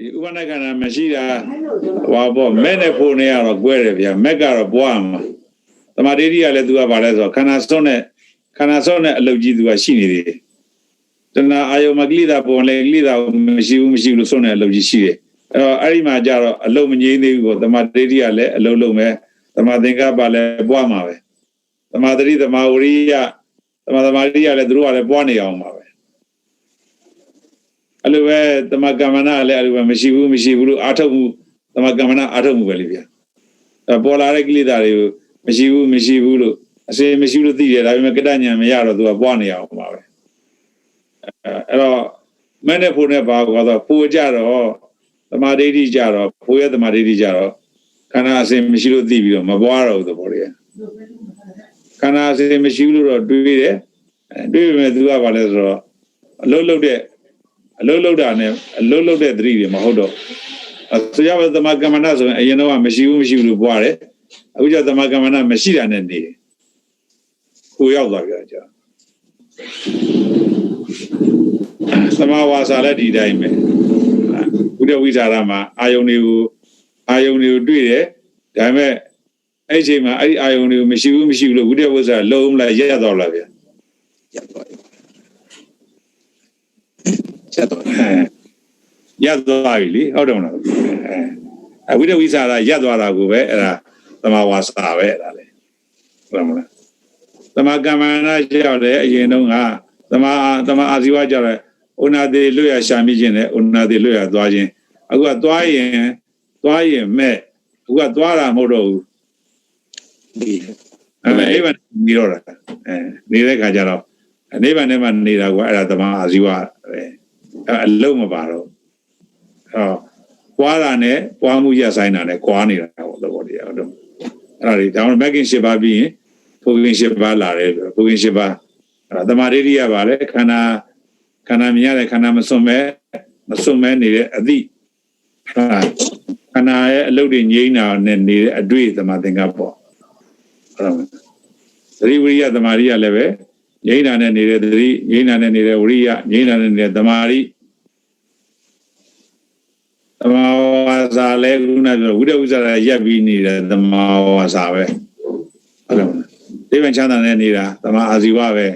ဒီဥပနခန္ဓာမရှိတာဟောပေါ့မဲ့နဲ့ဖို့နဲ့ကတော့ကွဲတယ်ဗျာမဲ့ကတော့ပွားမှာသမာဓိရိကလည်းသူကဗာလဲဆိုတော့ခန္ဓာစွန်းနဲ့ခန္ဓာစွန်းနဲ့အလုတ်ကြီးသူကရှိနေတယ်တဏှာအာယုမကလိတာပုံလေကလိတာမရှိဘူးမရှိဘူးလို့စွန်းတဲ့အလုတ်ကြီးရှိတယ်အဲ့တော့အဲ့ဒီမှာကြတော့အလုတ်မငြိမ်းသေးဘူးကိုသမာဓိရိကလည်းအလုတ်လုံးပဲသမာသင်္ကပ္ပလည်းပွားမှာပဲသမာဓိသမာဝရိယသမာသမာဓိကလည်းသူတို့ကလည်းပွားနေအောင်ပါပဲ အဲ့လိုပဲသမကမ္မနာလည်းအဲ့လိုပဲမရှိဘူးမရှိဘူးလို့အာထုတ်မှုသမကမ္မနာအာထုတ်မှုပဲလေဗျာအဲ့ပေါ်လာတဲ့ကိလေသာတွေကိုမရှိဘူးမရှိဘူးလို့အစေမရှိလို့သိတယ်ဒါပေမဲ့ကတ္တဉာဏ်မရတော့သူကပွားနေအောင်ပါပဲအဲ့တော့မနဲ့ဖို့နဲ့ပါကတော့ပိုကြတော့သမာဓိဋ္ဌိကြတော့ဖိုးရဲ့သမာဓိဋ္ဌိကြတော့ခန္ဓာအစဉ်မရှိလို့သိပြီးတော့မပွားတော့ဘူးသဘောတည်းခန္ဓာအစဉ်မရှိဘူးလို့တော့တွေးတယ်တွေးပေမဲ့သူကဘာလဲဆိုတော့အလုံးလုံးတဲ့ အလုံးလုံးတာနဲ့အလုံးလုံးတဲ့သတိတွေမဟုတ်တော့ဆိုရပါသမကမ္မနာဆိုရင်အရင်တော့မရှိဘူးမရှိဘူးလို့ပွားတယ်အခုကျသမကမ္မနာမရှိတာနဲ့နေတယ်ကိုရောက်သွားကြကြသမဝါစာလည်းဒီတိုင်းပဲဘုဒ္ဓဝိဇာရမှာအာယုန်တွေကိုအာယုန်တွေကိုတွေ့တယ်ဒါပေမဲ့အဲ့ဒီအချိန်မှာအဲ့ဒီအာယုန်တွေကိုမရှိဘူးမရှိဘူးလို့ဘုဒ္ဓဝိဇာလုံးလိုက်ရရတော့လာဗျာရက်သွားပြီ ချက်တော့ရသွားပြီလေဟုတ်တယ်မလားအဲဝိတဝိစာရရက်သွားတာကိုပဲအဲ့ဒါသမာဝါစာပဲအဲ့ဒါလေဟုတ်မလားသမာကမ္မနာကြောက်တယ်အရင်တုန်းကသမာသမာအာဇီဝကြောက်တယ်ဥနာတိလွတ်ရရှာမိခြင်းနဲ့ဥနာတိလွတ်ရသွားခြင်းအခုကသွားရင်သွားရင်မဲ့အခုကသွားတာမဟုတ်တော့ဘူးဒီအဲအိဗန်နေတော့တာအဲနေတဲ့ခါကျတော့နိဗ္ဗာန်ထဲမှာနေတာကအဲ့ဒါသမာအာဇီဝပဲ အဲအလုံးမပါတော့ဟောပွားတာနဲ့ပွားမှုရဆိုင်တာနဲ့ကွာနေတာပေါ့သဘောတရားဟုတ်တော့အဲ့ဒါတွေဒါမှမဟုတ်မက်ကင်၈ပါးပြီးရင်ဖုကင်၈ပါးလာတယ်ဖုကင်၈ပါးအဲ့ဒါတမာရိရိယပါလေခန္ဓာခန္ဓာမြင်ရတဲ့ခန္ဓာမစွန့်မဲမစွန့်မဲနေတဲ့အသည့်ဟာခန္ဓာရဲ့အလုတ်တွေငြိမ်းတာနဲ့နေတဲ့အတွေ့သမာသင်္ကပ္ပေါ့အဲ့ဒါသတိဝိရိယသမာရိယလည်းပဲ ငြိမ်းတာနဲ့နေတဲ့သတိငြိမ်းတာနဲ့နေတဲ့ဝိရိယငြိမ်းတာနဲ့နေတဲ့သမာရိသမာဝါစာလဲခုနပြောဝိတဝိဇ္ဇာရက်ပြီးနေတဲ့သမာဝါစာပဲဟုတ်တယ်မလားဒိဗံချမ်းသာနဲ့နေတာသမာအာဇီဝပဲ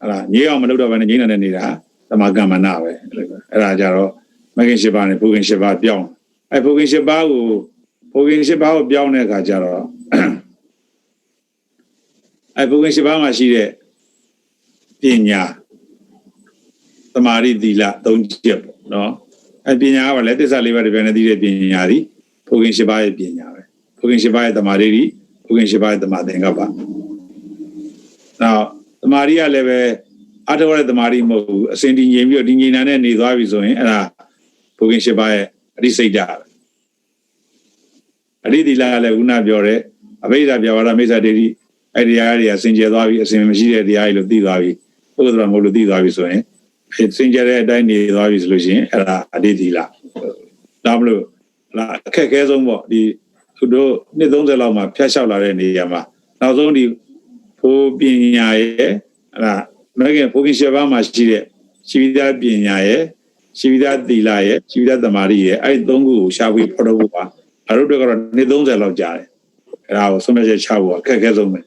ဟလာငြိအောင်မလုပ်တော့ဘဲနဲ့ငြိမ်းတဲ့နေတာသမာကမ္မနာပဲအဲ့ဒါကြတော့မဂ္ဂင်၈ပါးနဲ့ဘုဂင်၈ပါးပြောင်းအဲ့ဘုဂင်၈ပါးကိုဘုဂင်၈ပါးကိုပြောင်းတဲ့အခါကျတော့အဲ့ဘုဂင်၈ပါးမှာရှိတဲ့ ပညာသမာဓိသီလ၃ချက်ပေါ့နော်အပညာကလည်းတစ္ဆာလေးပါးတပြန်နေသိတဲ့ပညာသည်ဘုခင်ရှိပါးရဲ့ပညာပဲဘုခင်ရှိပါးရဲ့တမာရီဒီဘုခင်ရှိပါးရဲ့တမာသင်္ကပ္ပနောက်တမာရီကလည်းပဲအထဝရတမာရီမဟုတ်ဘူးအစဉ်တည်ငြိမ်ပြီးတော့တည်ငြိမ်တာနဲ့နေသွားပြီဆိုရင်အဲ့ဒါဘုခင်ရှိပါးရဲ့အရိစိတ်ဓာတ်ပဲအရိသီလကလည်းခုနပြောတဲ့အဘိဓါပြဝါဒမိစ္ဆာဒေတိအဲ့ဒီတရားတွေကစင်ကြယ်သွားပြီအစဉ်မရှိတဲ့တရားတွေလို့သိသွားပြီ ဘုရားမဟုတ်လို့သိသွားပြီဆိုရင်စင်ကြတဲ့အတိုင်းနေသွားပြီဆိုလို့ရှိရင်အဲ့ဒါအတိတ်ဒီလားဒါမလို့လာအခက်အခဲဆုံးပေါ့ဒီသူတို့နှစ်30လောက်မှဖျက်လျှောက်လာတဲ့နေရာမှာနောက်ဆုံးဒီဖိုးပညာရဲ့အဲ့ဒါမဂ္ဂင်ဖိုးကင်ရှယ်ပါမှာရှိတဲ့ရှိဝိဒပညာရဲ့ရှိဝိဒသီလရဲ့ရှိဝိဒသမာဓိရဲ့အဲ့ဒီသုံးခုကိုရှာဖွေဖော်ထုတ်ဖို့ပါအရုပ်တွေကတော့နှစ်30လောက်ကြာတယ်အဲ့ဒါကိုဆုံးဖြတ်ချက်ချဖို့အခက်အခဲဆုံးပဲ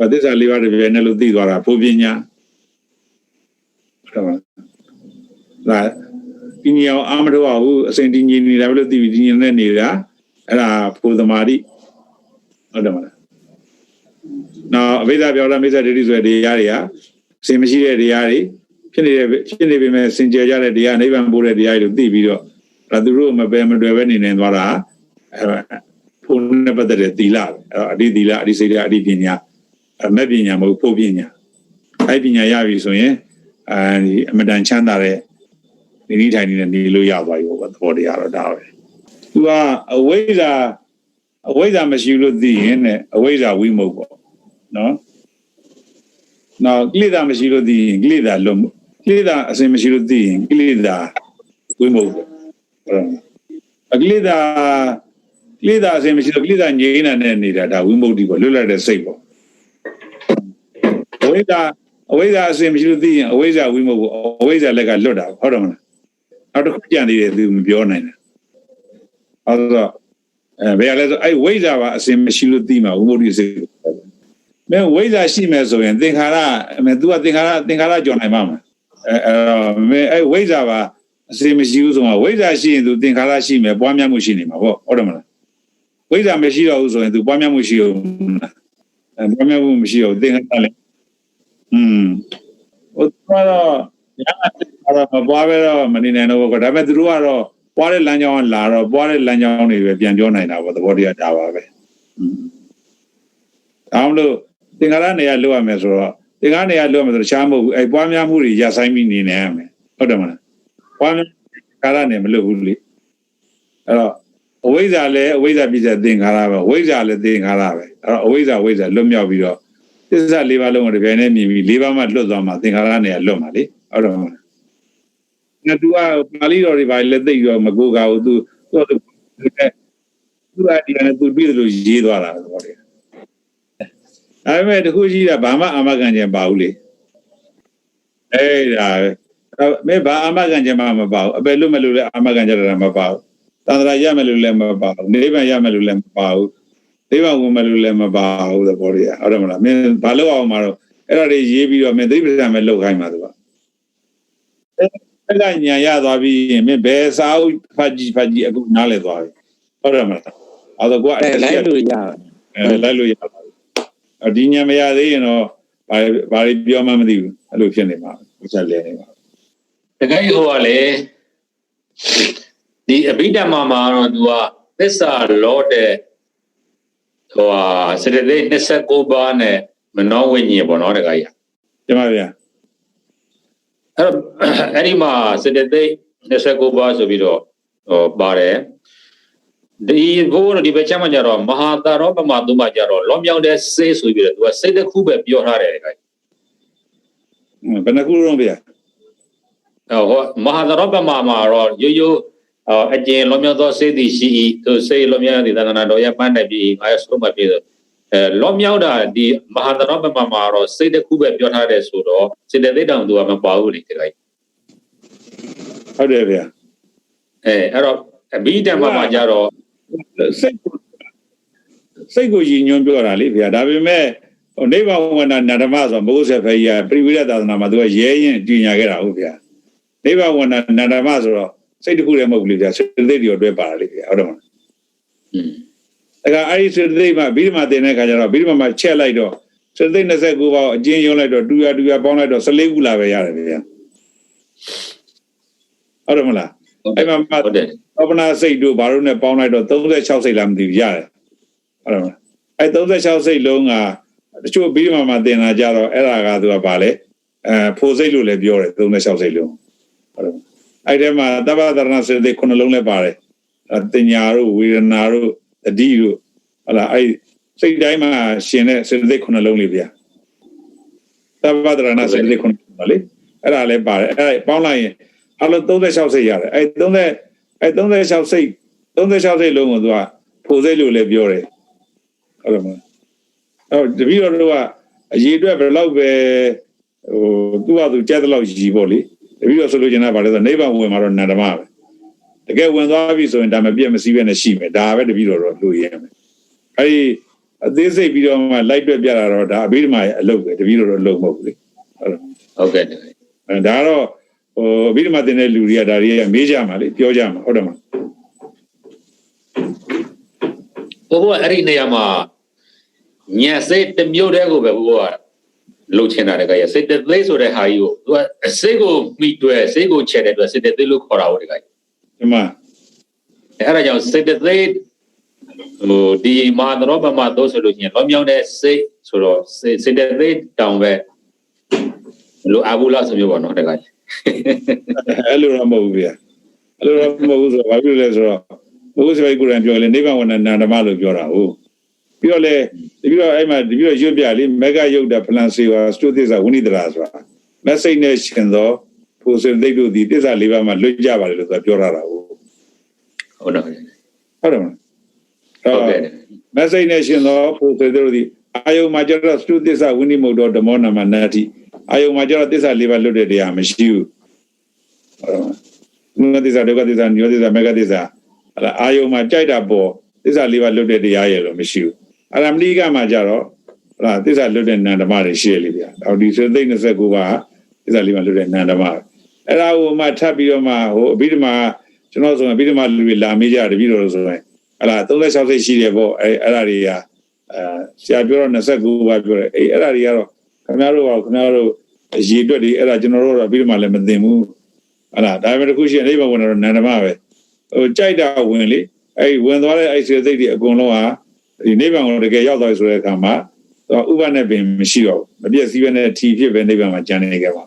ဘာသစ္စာလေးပါးတည်းပဲနဲ့လို့သိသွားတာဖိုးပညာဟုတ်ပါလားပညာအာမတော်ဘူးအစဉ်တည်ငြိမ်နေတာပဲလို့သိပြီးတည်ငြိမ်နေနေတာအဲ့ဒါဖိုးသမာဓိဟုတ်တယ်မလားနော်အဘိဓါပြောတာမိစ္ဆာဒိဋ္ဌိဆိုတဲ့တရားတွေဟာအစဉ်မရှိတဲ့တရားတွေဖြစ်နေတဲ့ဖြစ်နေပေမဲ့စင်ကြယ်ကြတဲ့တရားနိဗ္ဗာန်ပို့တဲ့တရားတွေလို့သိပြီးတော့ဒါသူတို့မပယ်မတွယ်ပဲနေနေသွားတာအဲ့ဖိုးနဲ့ပတ်သက်တဲ့သီလပဲအဲ့တော့အဋ္ဌသီလအဋ္ဌစိတ်ဓာတ်အဋ္ဌပညာအ မက်ပညာမဟုတ်ဖို့ပညာအဲ့ပညာရပြီဆိုရင်အဲဒီအမတန်ချမ်းသာတဲ့နေနေထိုင်နေတဲ့နေလို့ရသွားပြီပေါ့သဘောတရားတော့ဒါပဲသူကအဝိဇ္ဇာအဝိဇ္ဇာမရှိလို့သိရင်နဲ့အဝိဇ္ဇာဝိမုတ်ပေါ့နော်နောက်ကိလေသာမရှိလို့သိရင်ကိလေသာလွတ်ကိလေသာအစဉ်မရှိလို့သိရင်ကိလေသာဝိမုတ်ပေါ့ဟုတ်အကိလေသာကိလေသာအစဉ်မရှိလို့ကိလေသာငြိမ်းတာနဲ့နေတာဒါဝိမုတ်တိပေါ့လွတ်လပ်တဲ့စိတ်ပေါ့အ ဝိဇ္ဇာအဝိဇ္ဇာအစဉ်မရှိလို့သိရင်အဝိဇ္ဇာဝိမုတ်ပေါ့အဝိဇ္ဇာလက်ကလွတ်တာဟုတ်တယ်မလား နောက်တစ်ခုကြံသေးတယ်သူမပြောနိုင်တယ်အဲဒါအဲဘယ်ရလဲဆိုအဲ့ဝိဇ္ဇာပါအစင်မရှိလို့သိမှာဝိမုဒ္ဓိစေမင်းဝိဇ္ဇာရှိမယ်ဆိုရင်သင်္ခါရမင်း तू ကသင်္ခါရသင်္ခါရကြော်နိုင်မှာမလားအဲအဲ့တော့မင်းအဲ့ဝိဇ္ဇာပါအစင်မရှိဘူးဆိုမှဝိဇ္ဇာရှိရင် तू သင်္ခါရရှိမယ်ပွားများမှုရှိနေမှာပေါ့ဟုတ်တယ်မလားဝိဇ္ဇာမရှိတော့ဘူးဆိုရင် तू ပွားများမှုရှိအောင်အဲပွားများမှုမရှိအောင်သင်္ခါရလည်း อืมဟိုတော့ညာကတော့မပွားပဲတော့မနေနိုင်တော့ဘူးကွာဒါပေမဲ့သူတို့ကတော့ပွားတဲ့လမ်းကြောင်းကလာတော့ပွားတဲ့လမ်းကြောင်းတွေပဲပြန်ပြောနိုင်တာပေါ့သဘောတရားဒါပါပဲอืมအောင်းလို့သင်္ခါရနေရာလွတ်ရမယ်ဆိုတော့သင်္ခါရနေရာလွတ်ရမယ်ဆိုတော့ရှားမဟုတ်ဘူးအဲပွားများမှုတွေရဆိုင်ပြီးနေနေရမယ်ဟုတ်တယ်မလားပွားများခါရနေမလွတ်ဘူးလေအဲ့တော့အဝိဇ္ဇာလည်းအဝိဇ္ဇာပြည့်တဲ့သင်္ခါရပဲဝိဇ္ဇာလည်းသင်္ခါရပဲအဲ့တော့အဝိဇ္ဇာဝိဇ္ဇာလွတ်မြောက်ပြီးတော့ သစ္စာ၄ပါးလုံးကိုတစ်ပြိုင်တည်းမြင်ပြီး၄ပါးမှလွတ်သွားမှသင်္ခါရနေရာလွတ်မှာလေဟုတ်တယ်မလားငါတူကပါဠိတော်တွေပါလက်သိရောမကိုးကားဘူးသူသူသူသူအဒီကနေသူပြီးတယ်လို့ရေးသွားတာသဘောတည်းဒါပေမဲ့တခုရှိတာဘာမှအာမခံခြင်းပါဘူးလေအဲ့ဒါမဲဘာအာမခံခြင်းမှမပါဘူးအပယ်လို့မလို့လည်းအာမခံကြတာမပါဘူးသန္တရာရမယ်လို့လည်းမပါဘူးနိဗ္ဗာန်ရမယ်လို့လည်းမပါဘူး နိဗ္ဗာန်ဝင်မယ်လို့လည်းမပါဘူးသဘောတည်းဟုတ်တယ်မလားမင်းဘာလို့အောင်မှာတော့အဲ့ဒါတွေရေးပြီးတော့မင်းသိပ္ပံမဲ့လောက်ခိုင်းမှာသူကအဲ့ဒါညာရသွားပြီးရင်မင်းဘယ်စာအုပ်ဖတ်ကြည့်ဖတ်ကြည့်အခုနားလည်သွားပြီဟုတ်တယ်မလားအဲ့တော့ကိုကအဲလိုက်လို့ရအဲလိုက်လို့ရပါဘူးအဒီညာမရသေးရင်တော့ဘာဘာပြောမှမသိဘူးအဲ့လိုဖြစ်နေမှာဥစ္စာလဲနေမှာတကယ်ဟိုကလေဒီအဘိဓမ္မာမှာတော့သူကသစ္စာလောတဲ့ ဟိုဟာစရတဲ့29ပါးနဲ့မနောဝိညာဉ်ပေါ့နော်တကယ်ကြီးကျမဗျာအဲ့တော့အဲ့ဒီမှာစရတဲ့29ပါးဆိုပြီးတော့ဟိုပါတယ်ဒီဘိုးတို့ဒီဘက်ချမ်းမှာကြတော့မဟာတာရောပမာသုံးပါကြတော့လောမြောင်တဲ့စေးဆိုပြီးတော့သူကစိတ်တစ်ခုပဲပြောထားတယ်တကယ်ဘယ်နှခုလုံးဗျာဟောမဟာသရောပမာမှာတော့ရိုးရိုး အကျဉ်လောမြောက်သောစေတီရှိ၏သူစေလောမြောက်တဲ့သန္တနာတော်ရပန်းတယ်ပြီးငါရဆုံးမပြေဆိုအဲလောမြောက်တာဒီမဟာသရောပမာမှာတော့စိတ်တစ်ခုပဲပြောထားတယ်ဆိုတော့စေတသိက်တောင်သူကမပါဘူးလေတခါကြီးဟုတ်တယ်ဗျာအဲအဲ့တော့အဘိဓမ္မာမှာကြတော့စိတ်ကိုစိတ်ကိုရည်ညွှန်းပြောတာလေဗျာဒါပေမဲ့ဟိုနိဗ္ဗာန်ဝန္ဒနာဓမ္မဆိုဘုရားဆက်ဖေးရပြိဝိရသာသနာမှာသူကရဲရင်ကြည်ညာခဲ့တာဟုတ်ဗျာနိဗ္ဗာန်ဝန္ဒနာဓမ္မဆိုတော့ စိတ်တစ်ခုတည်းမဟုတ်ဘူးလေဗျာစိတ်သိက်တွေတွဲပါတာလေဗျာဟုတ်တယ်မလားอืมဒါကအဲ့ဒီစိတ်သိက်မှာဘိဓမ္မာတင်တဲ့ခါကျတော့ဘိဓမ္မာမှာချက်လိုက်တော့စိတ်သိက်29ပါးအကျဉ်းယုံလိုက်တော့တူရတူရပေါင်းလိုက်တော့14ခုလာပဲရတယ်ဗျာဟုတ်တယ်မလားအဲ့မှာဟုတ်တယ်သောပနာစိတ်တို့ဘာလို့နဲ့ပေါင်းလိုက်တော့36စိတ်လားမသိဘူးရတယ်ဟုတ်တယ်မလားအဲ36စိတ်လုံးကတချို့ဘီးမှာမှာတင်လာကြတော့အဲ့ဒါကသူကဘာလဲအဲဖိုစိတ်လို့လည်းပြောတယ်36စိတ်လုံးဟုတ်တယ် အဲ့ဒီမှာတပ္ပဒရဏစိတ်တွေခုနှလုံးလည်းပါတယ်အဲတင်ညာတို့ဝေဒနာတို့တတိတို့ဟုတ်လားအဲ့စိတ်တိုင်းမှာရှင်တဲ့စိတ်တွေခုနှလုံးလေးဗျာတပ္ပဒရဏစိတ်တွေခုနှလုံးလေအဲ့ဒါလည်းပါတယ်အဲ့ပေါင်းလိုက်ရင်အလုံး36စိတ်ရတယ်အဲ့30အဲ36စိတ်36စိတ်လုံးကိုသူကဖိုစိတ်လို့လည်းပြောတယ်ဟုတ်တယ်မလားအော်တပည့်တော်တို့ကအရေးအတွက်ဘယ်လောက်ပဲဟိုသူ့ဟာသူကြက်တဲ့လောက်ကြီးပေါ့လေ တပည့်တော်ဆိုလို့ကျင်တာဗါလဲဆိုနိဗ္ဗာန်ဝင်မှာတော့နန္ဒမပဲတကယ်ဝင်သွားပြီဆိုရင်ဒါမပြည့်မစည်းပဲနဲ့ရှိမယ်ဒါပဲတပည့်တော်တော့လူရမယ်အဲဒီအသေးစိတ်ပြီးတော့မှလိုက်တွက်ပြတာတော့ဒါအဘိဓမ္မာရဲ့အလုပ်ပဲတပည့်တော်တော့အလုပ်မဟုတ်ဘူးလေဟုတ်တယ်ဟုတ်ကဲ့တကယ်အဲဒါကတော့ဟိုအဘိဓမ္မာတင်တဲ့လူတွေကဒါတွေကမေးကြမှာလေပြောကြမှာဟုတ်တယ်မလားဘိုးဘအဲ့ဒီနေရာမှာညက်စိတ်တစ်မျိုးတည်းကိုပဲဘိုးက လှုပ်ချင်တာတကယ်ရစိတ်တသိဆိုတဲ့ဟာကြီးကိုသူကစိတ်ကိုမိတွဲစိတ်ကိုချဲတဲ့အတွက်စိတ်တသိလို့ခေါ်တာဟုတ်တကယ်ဒီမှာအဲ့ဒါကြောင့်စိတ်တသိဟိုဒီမာသရောပမာတော့ဆိုလို့ရှိရင်လောမြောင်းတဲ့စိတ်ဆိုတော့စိတ်စိတ်တသိတောင်ပဲလိုအပ်ဘူးလားဆိုမျိုးပေါ့နော်တကယ်အဲ့လိုတော့မဟုတ်ဘူးဗျာအဲ့လိုတော့မဟုတ်ဘူးဆိုတော့ဘာဖြစ်လို့လဲဆိုတော့ဘုရားစပိုက်ကိုယ်တိုင်ပြောလေနိဗ္ဗာန်ဝဏ္ဏနာဓမ္မလို့ပြောတာဟုတ် ပြီးတော့လေပြီးတော့အဲ့မှာပြီးတော့ရွတ်ပြလေမေဂယုတ်တဖလန်စေဝါစတုသစ္စာဝိနိဒရာဆိုတာမက်ဆေ့နဲ့ရှင်သောဖို့စင်သိတ်တို့ဒီသစ္စာလေးပါးမှာလွတ်ကြပါလေလို့ဆိုတာပြောရတာဟုတ်ဟုတ်တော့ဟုတ်တယ်မလားဟုတ်ကဲ့မက်ဆေ့နဲ့ရှင်သောဖို့စင်သိတ်တို့ဒီအာယုံမှာကျတော့စတုသစ္စာဝိနိမုတ်တော်ဓမ္မောနာမနတ္တိအာယုံမှာကျတော့သစ္စာလေးပါးလွတ်တဲ့တရားမရှိဘူးဟုတ်တယ်မလားသမုဒယသစ္စာဒုက္ခသစ္စာနိရောဓသစ္စာမေဃသစ္စာအဲ့ဒါအာယုံမှာကြိုက်တာပေါ်သစ္စာလေးပါလွတ်တဲ့တရားရဲ့လို့မရှိဘူး အရမဏိကမှာကြတော့အဲ့ဒါသစ္စာလွတ်တဲ့နန္ဓမတွေရှိရလေဗျာအော်ဒီဆိုသိ29ပါးသစ္စာလေးပါလွတ်တဲ့နန္ဓမအဲ့ဒါကိုမှထပ်ပြီးတော့မှဟိုအဘိဓမ္မာကျွန်တော်ဆိုရင်အဘိဓမ္မာလူတွေလာမေးကြတယ်ပြီးတော့ဆိုရင်အဲ့ဒါ36စိတ်ရှိတယ်ပေါ့အဲ့အဲ့ဒါတွေကအဲဆရာပြောတော့29ပါးပြောတယ်အေးအဲ့ဒါတွေကတော့ခင်ဗျားတို့ကခင်ဗျားတို့အရေးအတွက်ဒီအဲ့ဒါကျွန်တော်တို့တော့အဘိဓမ္မာလည်းမသိဘူးအဲ့ဒါဒါပေမဲ့တစ်ခုရှိရင်အိဗဝင်တော့နန္ဓမပဲဟိုကြိုက်တာဝင်လေအဲ့ဝင်သွားတဲ့အဲ့စေစိတ်တွေအကုန်လုံးဟာ ဒီနိဗ္ဗာန်ကိုတကယ်ရောက်သွားပြီဆိုတဲ့အခါမှာတော့ဥပနဲ့ပင်မရှိတော့ဘူးမပြည့်စည်ပဲနဲ့ထီဖြစ်ပဲနိဗ္ဗာန်မှာကျန်နေကြပါ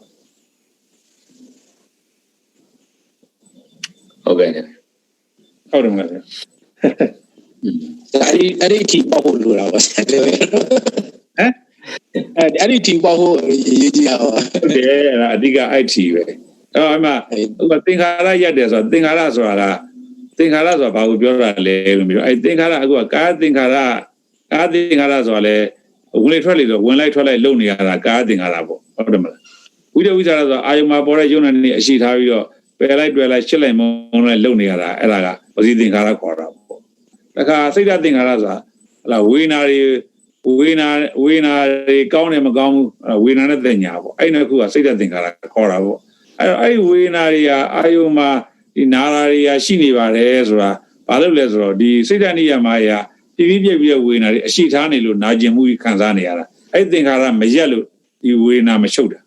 ဟုတ်ကဲ့ဟုတ်တယ်မလားဆရာအဲ့ဒီအဲ့ဒီထီပေါက်ဖို့လိုတာပါဆရာဟမ်အဲ့အဲ့ဒီထီပေါက်ဖို့ရေးကြည့်ရအောင်ဟုတ်တယ်အဲ့ဒါအဓိက IT ပဲအဲ့အမှဥပသင်္ခါရရက်တယ်ဆိုတော့သင်္ခါရဆိုတာက သင်္ခါရဆိုတာဘာကိုပြောတာလဲလို့မျိုးအဲ့သင်္ခါရအခုကကာသင်္ခါရကာသင်္ခါရဆိုတာလေဝင်လေထွက်လေဆိုဝင်လိုက်ထွက်လိုက်လုံနေရတာကာသင်္ခါရပေါ့ဟုတ်တယ်မလားဝိတဝိဇ္ဇာဆိုတာအာယုံမှာပေါ်တဲ့ယုံနာနေအရှိထားပြီးတော့ပယ်လိုက်တွေ့လိုက်ရှစ်လိုက်မုံလိုက်လုံနေရတာအဲ့ဒါကဝစီသင်္ခါရခေါ်တာပေါ့တခါစိတ်ဓာတ်သင်္ခါရဆိုတာဟလာဝေနာတွေဝေနာဝေနာတွေကောင်းတယ်မကောင်းဘူးဝေနာနဲ့တင်ညာပေါ့အဲ့နှစ်ခုကစိတ်ဓာတ်သင်္ခါရခေါ်တာပေါ့အဲ့တော့အဲ့ဝေနာတွေကအာယုံမှာ ဒီနာရာတွေကရှိနေပါတယ်ဆိုတာဘာလို့လဲဆိုတော့ဒီစိတ်ဓာတ်နိယမရာပြပြပြပြဝေနာတွေအရှိထားနေလို့နာကျင်မှုကြီးခံစားနေရတာအဲ့သင်္ခါရမရက်လို့ဒီဝေနာမချုပ်တာ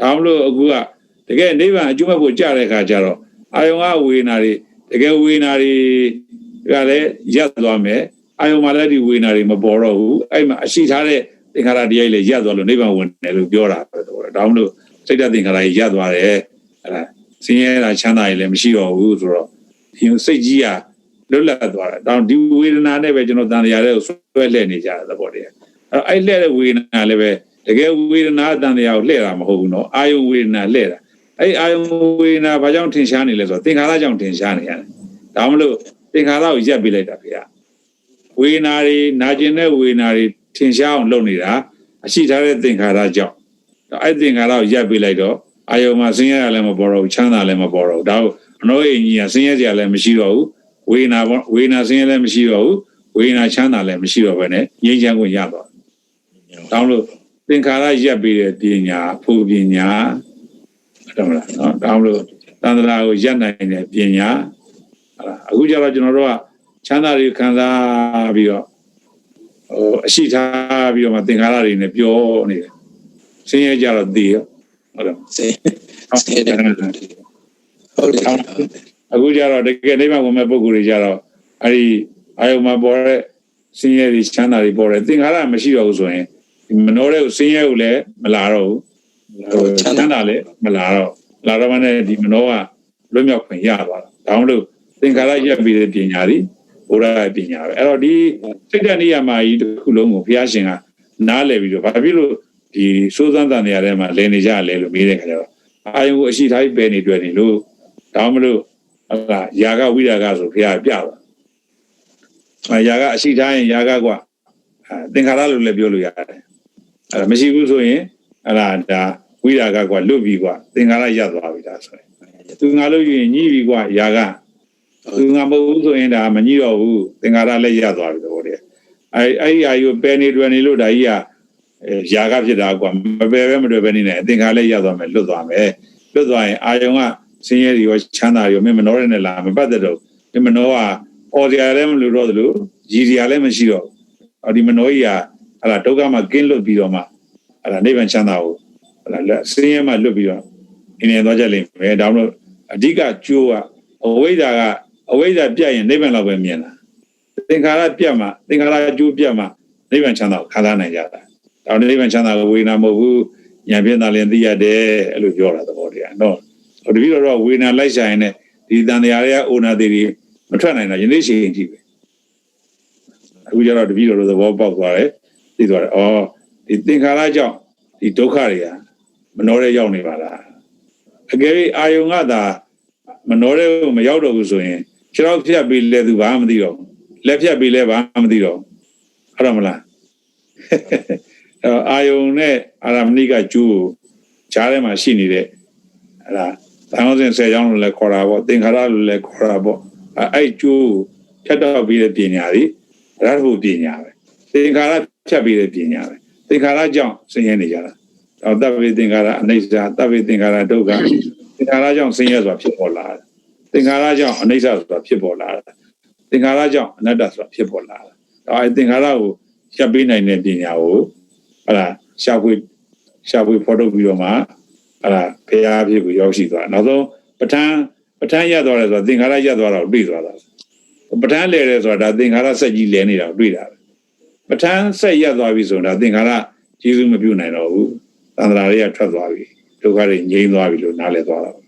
ဒါမလို့အခုကတကယ်နိဗ္ဗာန်အကျိုးမဲ့ဖို့ကြတဲ့အခါကျတော့အာယုံကဝေနာတွေတကယ်ဝေနာတွေကလည်းရက်သွားမယ်အာယုံမှာလည်းဒီဝေနာတွေမပေါ်တော့ဘူးအဲ့မှာအရှိထားတဲ့သင်္ခါရတရားကြီးလည်းရက်သွားလို့နိဗ္ဗာန်ဝင်တယ်လို့ပြောတာပဲတော့ဒါမှမဟုတ်စိတ်ဓာတ်သင်္ခါရကြီးရက်သွားတယ်အဲ့ဒါ ဆင်းရဲတာချမ်းသာရည်လည်းမရှိတော့ဘူးဆိုတော့ဒီစိတ်ကြီးကလွတ်လပ်သွားတာဒါဒီဝေဒနာနဲ့ပဲကျွန်တော်တန်တရားတွေကိုဆွဲလှည့်နေကြတာသဘောတရားအဲ့အဲ့လှည့်တဲ့ဝေဒနာလည်းပဲတကယ်ဝေဒနာတန်တရားကိုလှည့်တာမဟုတ်ဘူးနော်အာယုဝေဒနာလှည့်တာအဲ့အာယုဝေဒနာဘာကြောင့်ထင်ရှားနေလဲဆိုတော့သင်္ခါရကြောင့်ထင်ရှားနေရတယ်ဒါမှမဟုတ်သင်္ခါရကိုရက်ပြလိုက်တာခင်ဗျာဝေဒနာတွေနာကျင်တဲ့ဝေဒနာတွေထင်ရှားအောင်လုပ်နေတာအရှိထားတဲ့သင်္ခါရကြောင့်အဲ့သင်္ခါရကိုရက်ပြလိုက်တော့ အာယုံမှာဆင်းရဲရလည်းမပေါ်တော့ဘူးချမ်းသာလည်းမပေါ်တော့ဘူးဒါကိုအနောအိမ်ကြီးကဆင်းရဲကြလည်းမရှိတော့ဘူးဝေဒနာဝေဒနာဆင်းရဲလည်းမရှိတော့ဘူးဝေဒနာချမ်းသာလည်းမရှိတော့ဘဲနဲ့ငြိမ်းချမ်းခွင့်ရသွားတယ်တောင်းလို့သင်္ခါရရက်ပေးတဲ့ပညာဖို့ပညာဟုတ်မလားနော်တောင်းလို့တန္တရာကိုရက်နိုင်တဲ့ပညာဟုတ်လားအခုကျတော့ကျွန်တော်တို့ကချမ်းသာတွေခံစားပြီးတော့ဟိုအရှိထားပြီးတော့မှသင်္ခါရတွေနဲ့ပြောနေတယ်ဆင်းရဲကြတော့သိရော ဟုတ်တယ်စေစေတယ်ဟုတ်တယ်အခုကျတော့တကယ်နိဗ္ဗာန်ဝင်မဲ့ပုဂ္ဂိုလ်တွေကျတော့အဲ့ဒီအာယုံမှာပေါ်တဲ့ဆင်းရဲတွေချမ်းသာတွေပေါ်တယ်သင်္ခါရမရှိတော့ဘူးဆိုရင်ဒီမနှောတဲ့ကိုဆင်းရဲကိုလည်းမလာတော့ဘူးဟိုချမ်းသာလည်းမလာတော့လာတော့မှလည်းဒီမနှောကလွတ်မြောက်ခွင့်ရသွားတာဒါမှမဟုတ်သင်္ခါရရက်ပြီးတဲ့ပညာတွေဘုရားရဲ့ပညာပဲအဲ့တော့ဒီစိတ်တဏှိယမာကြီးတစ်ခုလုံးကိုဘုရားရှင်ကနားလည်ပြီးတော့ဘာဖြစ်လို့ ဒီစိုးစမ်းတန်နေရတဲ့မှာလည်နေကြလဲလို့မေးတဲ့ခါကျတော့အာယုံကိုအရှိထားပြီးပဲနေတွေ့နေလို့ဒါမှမလို့ဟုတ်လားယာကဝိရာကဆိုဘုရားပြတာအဲယာကအရှိထားရင်ယာကကွာအဲသင်္ခါရလို့လည်းပြောလို့ရတယ်အဲဒါမရှိဘူးဆိုရင်အဲ့ဒါဒါဝိရာကကွာလွတ်ပြီကွာသင်္ခါရရပ်သွားပြီဒါဆိုရင်သူငါလို့ရင်ညှိပြီကွာယာကသူငါမဟုတ်ဘူးဆိုရင်ဒါမညှိတော့ဘူးသင်္ခါရလည်းရပ်သွားပြီသဘောတည်းအဲအဲ့ဒီအာယုပယ်နေတွယ်နေလို့ဒါကြီးက အဲယာကဖြစ်တာကွာမပယ်ပဲမတွေ့ပဲနေနဲ့သင်္ခါရလည်းရပ်သွားမယ်လွတ်သွားမယ်လွတ်သွားရင်အာယုံကဆင်းရဲတွေရောချမ်းသာတွေရောမင်းမနှောရနဲ့လားမပတ်သက်တော့မင်းမနှောကအော်စရာလည်းမလိုတော့သလိုရည်စရာလည်းမရှိတော့ဘူးဒီမနှောကြီးကအဲ့ဒါဒုက္ခမှာကင်းလွတ်ပြီးတော့မှအဲ့ဒါနိဗ္ဗာန်ချမ်းသာကိုအဲ့ဒါဆင်းရဲမှလွတ်ပြီးတော့အင်းနေသွားကြလိမ့်မယ်ဒါမှမဟုတ်အဓိကကျိုးကအဝိဇ္ဇာကအဝိဇ္ဇာပြတ်ရင်နိဗ္ဗာန်လောက်ပဲမြင်တာသင်္ခါရပြတ်မှသင်္ခါရကျိုးပြတ်မှနိဗ္ဗာန်ချမ်းသာကိုခံစားနိုင်ကြတာ ဒါနိဗ္ဗာန်ချမ်းသာကိုဝေနာမဟုတ်ဘူးဉာဏ်ဖြင့်သာလျှင်သိရတယ်အဲ့လိုပြောတာသဘောတရားနော်တပည့်တော်ဝေနာလိုက်ဆိုင်နဲ့ဒီတန်တရားတွေကအိုနာသေးတွေမထွက်နိုင်တာယနေ့ချိန်ကြည့်ပဲအခုကျတော့တပည့်တော်သဘောပေါက်သွားတယ်သိသွားတယ်ဩဒီသင်္ခါရကြောင့်ဒီဒုက္ခတွေကမနှောတဲ့ရောက်နေပါလားအကယ်၍အာယုံကသာမနှောတဲ့ကိုမရောက်တော့ဘူးဆိုရင်ခြေတော့ဖြတ်ပြီးလဲသူဘာမှမသိတော့လက်ဖြတ်ပြီးလဲဘာမှမသိတော့ဟုတ်တယ်မလား အာယုံနဲ့အာရမဏိကကျူးကိုဈားထဲမှာရှိနေတဲ့အဲ့ဒါတန်ဟောစဉ်10ကျောင်းလို့လည်းခေါ်တာပေါ့သင်္ခါရလို့လည်းခေါ်တာပေါ့အဲအဲ့ကျိုးဖြတ်တော့ပြီးတဲ့ပညာသည်ရတ္ထုပညာပဲသင်္ခါရဖြတ်ပြီးတဲ့ပညာပဲသင်္ခါရကြောင့်ဆင်းရဲနေကြတာတော့တပ္ပိသင်္ခါရအနိစ္စတပ္ပိသင်္ခါရဒုက္ခသင်္ခါရကြောင့်ဆင်းရဲဆိုတာဖြစ်ပေါ်လာတယ်သင်္ခါရကြောင့်အနိစ္စဆိုတာဖြစ်ပေါ်လာတယ်သင်္ခါရကြောင့်အနတ္တဆိုတာဖြစ်ပေါ်လာတယ်ဒါအဲသင်္ခါရကိုဖြတ်ပြီးနိုင်တဲ့ပညာကို ဟလာရှာဖွေရှာဖွေဖော်ထုတ်ပြီးတော့မှဟလာဘုရားဖြစ်ကိုရောက်ရှိသွားတယ်နောက်ဆုံးပဋ္ဌာန်းပဋ္ဌာန်းရသွားတယ်ဆိုတာသင်္ခါရရသွားတာကိုတွေ့သွားတာပဋ္ဌာန်းလဲတယ်ဆိုတာဒါသင်္ခါရဆက်ကြီးလဲနေတာကိုတွေ့တာပဲပဋ္ဌာန်းဆက်ရသွားပြီဆိုတာသင်္ခါရကျေစုမပြုတ်နိုင်တော့ဘူးသန္တရာတွေကထွက်သွားပြီဒုက္ခတွေငြိမ်းသွားပြီလို့နားလည်သွားတာပါ